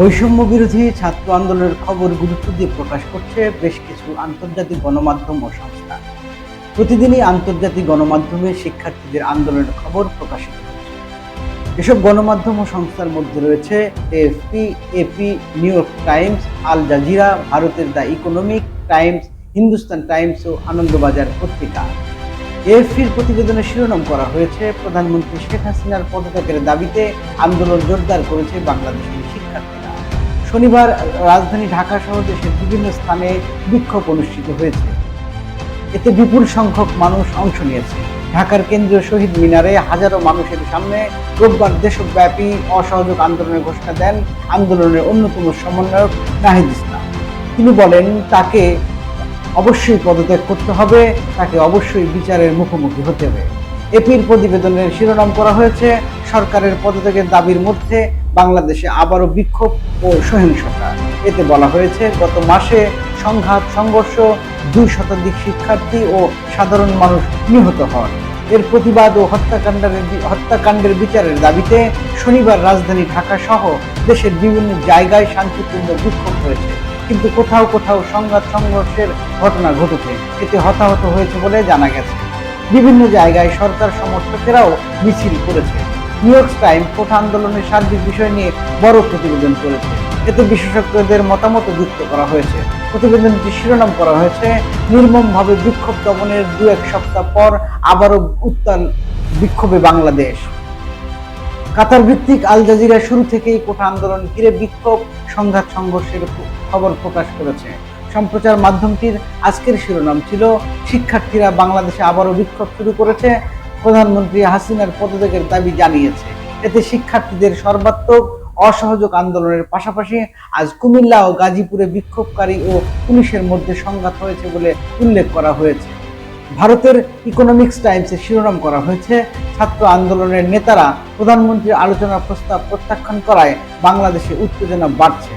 বৈষম্য বিরোধী ছাত্র আন্দোলনের খবর গুরুত্ব দিয়ে প্রকাশ করছে বেশ কিছু আন্তর্জাতিক গণমাধ্যম ও সংস্থা। প্রতিদিনই আন্তর্জাতিক গণমাধ্যমে শিক্ষার্থীদের আন্দোলনের খবর প্রকাশিত হচ্ছে। এসব গণমাধ্যম ও সংস্থার মধ্যে রয়েছে AFP, AP, New York Times, Al Jazeera, ভারতের the Economic Times, Hindustan Times ও আনন্দবাজার পত্রিকা। এএফপির প্রতিবেদনে শিরোনাম করা হয়েছে, প্রধানমন্ত্রী শেখ হাসিনার পদত্যাগের দাবিতে আন্দোলন জোরদার করেছে শিক্ষার্থীরা শনিবার রাজধানী ঢাকা সহ দেশের বিভিন্ন স্থানে বিক্ষোভ অনুষ্ঠিত হয়েছে। এতে বিপুল সংখ্যক মানুষ অংশ নিয়েছে। ঢাকার কেন্দ্রীয় শহীদ মিনারে হাজারো মানুষের সামনে রোববার দেশব্যাপী অসহযোগ আন্দোলনের ঘোষণা দেন আন্দোলনের অন্যতম সমন্বয়ক নাহিদ ইসলাম। তিনি বলেন, তাকে অবশ্যই পদত্যাগ করতে হবে, তাকে অবশ্যই বিচারের মুখোমুখি হতে হবে। এপির প্রতিবেদনের শিরোনাম করা হয়েছে, সরকারের পদত্যাগের দাবির মধ্যে বাংলাদেশে আবারও বিক্ষোভ ও সহিংসতা। এতে বলা হয়েছে, গত মাসে সংঘাত, সংঘর্ষ দুই শতাধিক শিক্ষার্থী ও সাধারণ মানুষ নিহত হন। এর প্রতিবাদ ও হত্যাকাণ্ডের হত্যাকাণ্ডের বিচারের দাবিতে শনিবার রাজধানী ঢাকা সহ দেশের বিভিন্ন জায়গায় শান্তিপূর্ণ বিক্ষোভ হয়েছে। কিন্তু কোথাও কোথাও সংঘাত, সংঘর্ষের ঘটনা ঘটেছে। এতে হতাহত হয়েছে বলে জানা গেছে। বিভিন্ন জায়গায় সরকার সমর্থকেরাও মিছিল করেছে। নিউ ইয়র্ক টাইম কোঠা আন্দোলনের সার্বিক বিষয় নিয়ে বড় প্রতিবেদন করেছে। এতে বিশেষজ্ঞদের মতামত যুক্ত করা হয়েছে। প্রতিবেদনটি শিরোনাম করা হয়েছে, নির্মমভাবে বিক্ষোভ দমনের দু এক সপ্তাহ পর আবারও উত্তাল বিক্ষোভে বাংলাদেশ। কাতার ভিত্তিক আল জাজিরা শুরু থেকেই কোঠা আন্দোলন ঘিরে বিক্ষোভ, সংঘাত, সংঘর্ষের খবর প্রকাশ করেছে। সম্প্রচার মাধ্যমটির আজকের শিরোনাম ছিল, শিক্ষার্থীরা বাংলাদেশে আবারও বিক্ষোভ শুরু করেছে প্রধানমন্ত্রী হাসিনার পদত্যাগের দাবি জানিয়েছে। এতে শিক্ষার্থীদের সর্বাত্মক অসহযোগ আন্দোলনের পাশাপাশি আজ কুমিল্লা ও গাজীপুরে বিক্ষোভকারী ও পুলিশের মধ্যে সংঘাত হয়েছে বলে উল্লেখ করা হয়েছে। ভারতের ইকোনমিক্স টাইমসে শিরোনাম করা হয়েছে, ছাত্র আন্দোলনের নেতারা প্রধানমন্ত্রীর আলোচনা প্রস্তাব প্রত্যাখ্যান করায় বাংলাদেশে উত্তেজনা বাড়ছে।